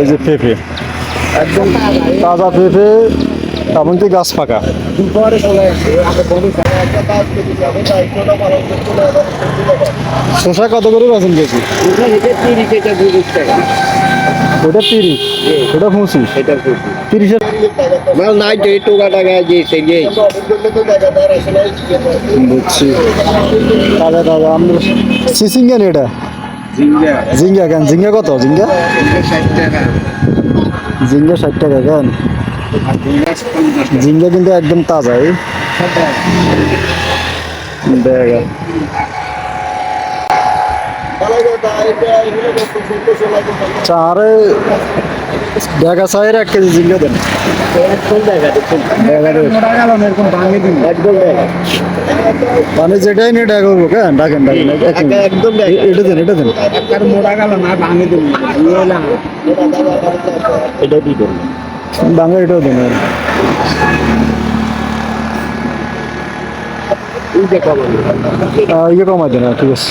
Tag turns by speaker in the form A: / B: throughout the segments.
A: এই যে পেঁপে। একদম তাজা পেঁপে গাছ
B: দুপুরে চলে আসে। আমি বলি
A: শসা কত করে বেছেন
B: টাকা।
A: ওটা তিরিশ ওটা পঁচিশ। তিরিশের
B: নাই যে টোকা টাকা দিয়েছে
A: বুঝছি। তাজা তাজা। আমরা সিসিঙ্গা নি এটা। জিঙ্গা। কেন? জিঙ্গা কত? জিঙ্গা? জিঙ্গা ষাট টাকা। কেন? জিঙ্গা কিন্তু একদম তাজা চারে দেখা চাইর এক কেজি জিঙ্গা দেন। মানে যেটাই নিয়ে দেখা করব কেন? ডাকেন ডাকেন
B: একদম
A: এটা দেন এটা দেন।
B: এটা
A: বাংলা এটাও দেন। ইয়ে কমাই দেন ঠিক আছে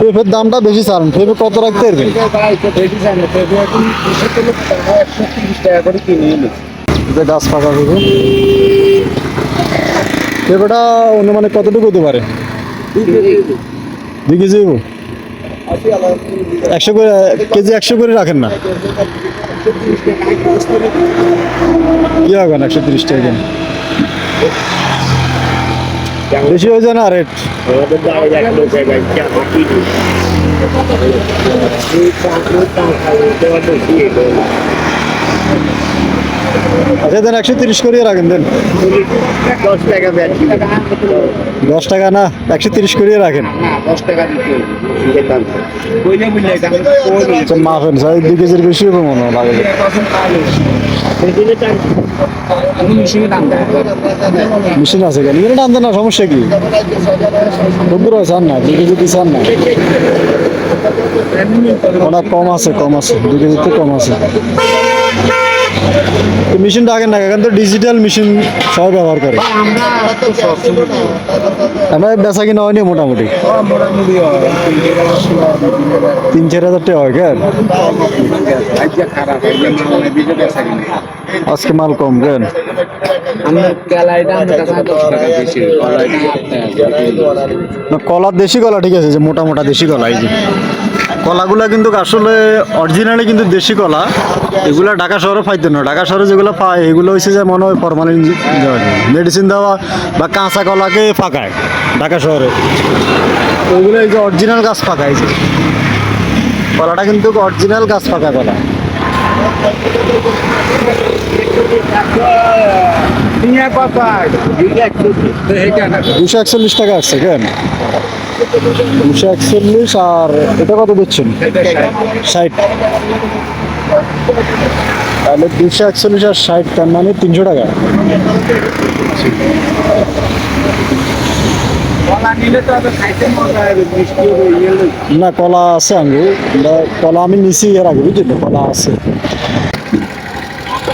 A: পেঁপের দামটা বেশি চান পেঁপে কত রাখতে পারবেন? গাছ পাকা পেঁপে পেঁপেটা অনুমানে কতটুকু হতে পারে? দুই কেজি একশো করে কেজি একশো করে রাখেন না। কি একশো তিরিশ টাকা বেশি হয়ে যায় না রেট?
B: আমাদের গায়ে রাখল জায়গায় কেমন কিনি
A: আচ্ছা দেন একশো তিরিশ করিয়ে রাখেন দেন
B: দশ টাকা বেশি
A: দশ টাকা না একশো তিরিশ করিয়ে রাখেন
B: না দশ টাকা দিতে যেতাম বইলে বুঝলে
A: আচ্ছা মাফেন স্যার দুই কেজির বেশি হবে মনে হয় মেশিন আছে কেন? এখানে টানতে না সমস্যা কি? রোদ্দুর আছে আর না দুই কেজি দিচ্ছে আর না? অনেক কম আছে কম আছে দুই কেজিতে কম আছে। মেশিনটা আগে না এখন তো ডিজিটাল মেশিন সবাই ব্যবহার করে। আমার বেচা কিনা হয়নি মোটামুটি। তিন চার হাজার টাকা হয় কেন? আজকে মাল কম কেন?
B: আমরা কেলাইটা আমার কাছে দশ টাকা বেশি কলাইটা
A: না কলা দেশি কলা ঠিক আছে যে মোটা মোটা দেশি কলা এই যে। কলাগুলা কিন্তু আসলে অরিজিনালি কিন্তু দেশি কলা এগুলা ঢাকা শহরে পাইতে না। ঢাকা শহরে যেগুলো পায় এগুলো হচ্ছে যে মনে হয় ফরমালিন মেডিসিন দেওয়া বা কাঁচা কলাকে ফাঁকায় ঢাকা শহরে। ওইগুলো এই যে অরিজিনাল গাছ ফাঁকায় যে। কলাটা কিন্তু অরিজিনাল গাছ ফাঁকা কলা। দুশো একচল্লিশ টাকা আসছে কেন? দুশো একচল্লিশ আর এটা কত দিচ্ছেন? ষাট। তাহলে দুশো একচল্লিশ আর ষাট তার মানে তিনশো টাকা। না কলা আছে আঙ্গু আমরা কলা আমি নিছি এর আগে বুঝলি? কলা আছে।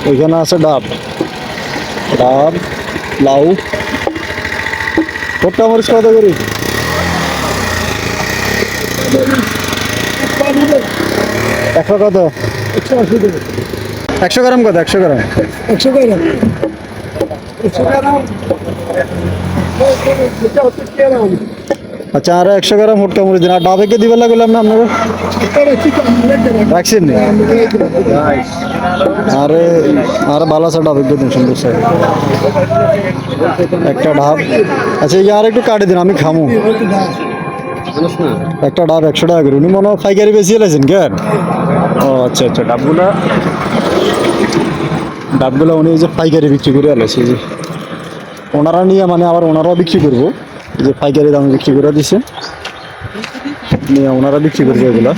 A: ওইখানে আছে ডাব। ডাব লাউ। ভোট্টা মরিচ কত করি? একশো কত? একশো গ্রাম কত? একশো গ্রাম।
B: একশো গ্রাম। একশো গ্রাম।
A: আচ্ছা আর একশো গ্রাম হুটকা মরিচ দিন। আর ডাবে কে দিবে লাগলাম না
B: চিকেন
A: রাখছেন আরে আরে ভালো আছে ডাব একদম সুন্দর স্যার একটা ডাব। আচ্ছা এই আর একটু কাটে দিন, আমি খামু। একটা ডাব একশো টাকা করে। উনি মনে হয় পাইকারি বেশি এলেছেন কেন ও আচ্ছা আচ্ছা ডাবগুলা ডাবগুলা উনি যে পাইকারি বিক্রি করে এলেছে যে। ওনারা নিয়ে মানে আবার ওনারাও বিক্রি করব। যে পাইকারি দামে বিক্রি করে দিছে। নিয়ে ওনারা বিক্রি করবে এগুলা।